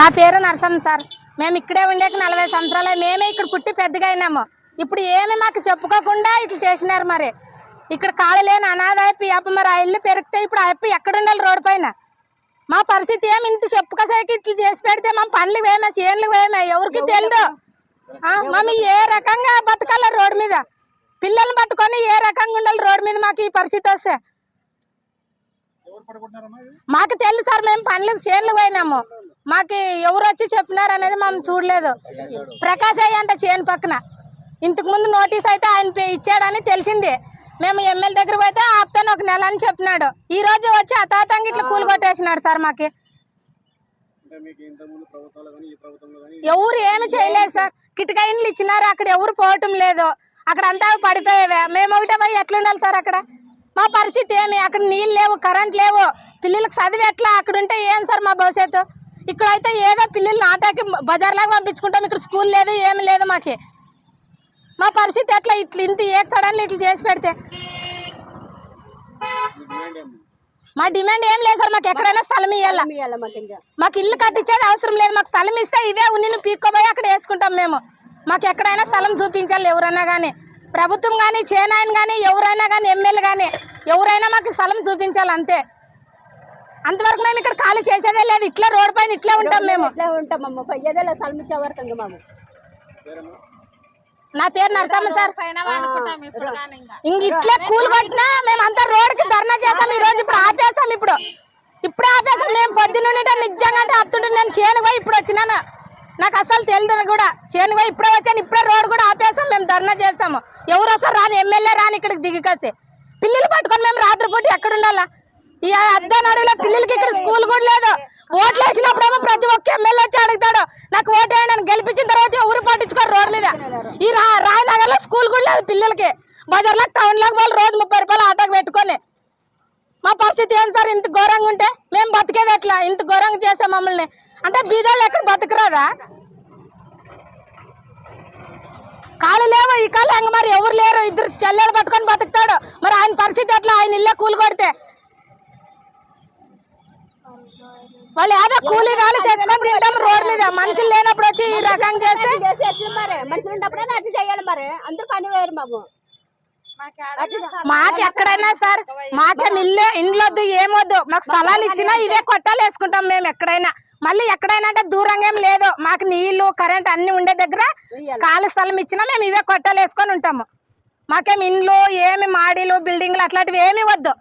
నా పేరు నరసమ్మ సార్. మేము ఇక్కడే ఉండేకి నలభై సంవత్సరాలే. మేమే ఇక్కడ పుట్టి పెద్దగా అయినాము. ఇప్పుడు ఏమి మాకు చెప్పుకోకుండా ఇట్లా చేసినారు మరి. ఇక్కడ కాళ్ళు లేని అనాథ అయిపోయి అప్ప మరి ఆ ఇల్లు పెరిగితే ఇప్పుడు ఆ అప్ప ఎక్కడ ఉండాలి రోడ్డు పైన? మా పరిస్థితి ఏమి? ఇంత చెప్పుకోసేకి ఇట్లా చేసి పెడితే మా పనులు వేమే చేనులు వేమే ఎవరికి తెలియదు మమ్మీ ఏ రకంగా బతకాల రోడ్డు మీద? పిల్లల్ని పట్టుకొని ఏ రకంగా ఉండాలి రోడ్డు మీద మాకు ఈ పరిస్థితి వస్తే? మాకు తెలుసు సార్ మేము పనులకు చేనులు పోయినాము. మాకు ఎవరు వచ్చి చెప్పినారు అనేది మేము చూడలేదు. ప్రకాశ్ అయ్య అంట చేను పక్కన. ఇంతకు ముందు నోటీస్ అయితే ఆయన ఇచ్చాడని తెలిసింది. మేము ఎమ్మెల్యే దగ్గర పోతే ఆపుతాను ఒక నెల అని చెప్పినాడు. ఈ రోజు వచ్చి అతాతంగా ఇట్లా కూలి కొట్టేసినాడు సార్ మాకి. ఇంతకుముందు ఎవరు ఏమి చేయలేదు సార్. కిటకాయిన్లు ఇచ్చినారు అక్కడ ఎవరు పోవటం లేదు. అక్కడ అంతా పడిపోయేవే. మేము ఒకటే పోయి ఎట్లుండాలి సార్ అక్కడ? మా పరిస్థితి ఏమి? అక్కడ నీళ్ళు లేవు కరెంట్ లేవు. పిల్లలకు చదివి ఎట్లా? అక్కడ ఉంటే ఏం సార్ మా భవిష్యత్తు? ఇక్కడైతే ఏదో పిల్లలు నాటాకి బజార్లాగా పంపించుకుంటాం. ఇక్కడ స్కూల్ లేదు ఏమి లేదు మాకి. మా పరిస్థితి ఎట్లా? ఇట్లా ఇంత ఏ సడన్లు ఇట్లా చేసి పెడితే. మీ డిమాండ్ ఏం లేదు సార్ మాకు. ఎక్కడైనా స్థలం ఇవ్వాలా ఇయ్యాల మాకు ఇల్లు కట్టించేది అవసరం లేదు. మాకు స్థలం ఇస్తే ఇవే ఉన్ని పీక్కోపోయి అక్కడ వేసుకుంటాం మేము. మాకు ఎక్కడైనా స్థలం చూపించాలి ఎవరైనా కానీ ప్రభుత్వం కానీ చేనాయన కానీ ఎవరైనా కానీ ఎమ్మెల్యే కానీ ఎవరైనా మాకు స్థలం చూపించాలి అంతే. అంతవరకు మేము ఇక్కడ ఖాళీ చేసేదే లేదు. ఇట్లా రోడ్ పైన ఇట్లా ఉంటాం మేము. ఇట్లా సల్మి ఇచ్చే వరకు మేము. నా పేరు నరసమ్మ సార్. ఇంక. ఇట్లా కూలి కొట్టినా మేము అంతా రోడ్డుకి ధర్నా చేస్తాం. ఈ రోజు ఇప్పుడు ఆపేస్తాం ఇప్పుడు. ఇప్పుడే ఆపేస్తాం. మేము పొద్దున్నే నిజంగా అంటే ఆపుతుంటే నేను చేను పోయి ఇప్పుడు వచ్చినాను. నాకు అసలు తెలియదు కూడా. చేను పోయి ఇప్పుడే వచ్చాను. ఇప్పుడే రోడ్ కూడా ఆపేస్తాం. ధర్నా చేస్తాము. ఎవరు వస్తారు రాని ఎమ్మెల్యే రాని ఇక్కడికి దిగికాసి పిల్లలు పట్టుకొని మేము రాత్రిపూట ఎక్కడ ఉండాలా? ఈ అద్దె నడువులో పిల్లలకి ఇక్కడ స్కూల్ కూడా లేదు. ఓట్లు వేసినప్పుడేమో ప్రతి ఒక్క ఎమ్మెల్యే వచ్చి అడుగుతాడు నాకు ఓటు వేయండి గెలిపించిన తర్వాత ఎవరు పట్టించుకోరు రోడ్ మీద. ఈ రా రాయనగర్లో స్కూల్ కూడా లేదు పిల్లలకి. బజార్లో టౌన్లోకి వాళ్ళు రోజు ముప్పై రూపాయలు ఆటోకి పెట్టుకొని. మా పరిస్థితి ఏం సార్? ఇంత ఘోరంగా ఉంటే మేము బతికేది ఎట్లా? ఇంత ఘోరంగా చేసాం మమ్మల్ని. అంటే బీదోళ్ళు ఎక్కడ బతకరాదా కాళ్ళు లేవు ఈ కాళ్ళు మరి ఎవరు లేరు? ఇద్దరు చెల్లెలు పట్టుకొని బతుకుతాడు. మరి ఆయన పరిస్థితి ఎట్లా? ఆయన ఇల్లే కూలి కొడితే. వాళ్ళు ఏదో కూలి రాని తెచ్చుకొని తింటాం రోడ్ మీద. మనుషులు లేనప్పుడు వచ్చి ఈ రకంగా చేస్తే. చేసి మరి? మనుషులు ఉన్నప్పుడే అట్లా చేయాలి మరి? అందరూ పని వేయరు బాబు మాకు ఎక్కడైనా సార్ మాకేం ఇల్లే ఇండ్లొద్దు ఏమొద్దు. మాకు స్థలాలు ఇచ్చినా ఇవే కొట్టాలు వేసుకుంటాం మేము ఎక్కడైనా. మళ్ళీ ఎక్కడైనా అంటే దూరంగా ఏం లేదు. మాకు నీళ్ళు కరెంట్ అన్ని ఉండే దగ్గర ఖాళీ స్థలం ఇచ్చినా మేము ఇవే కొట్టాలు వేసుకొని ఉంటాము. మాకేం ఇండ్లు ఏమి మాడీలు బిల్డింగ్లు అట్లాంటివి ఏమి వద్దు.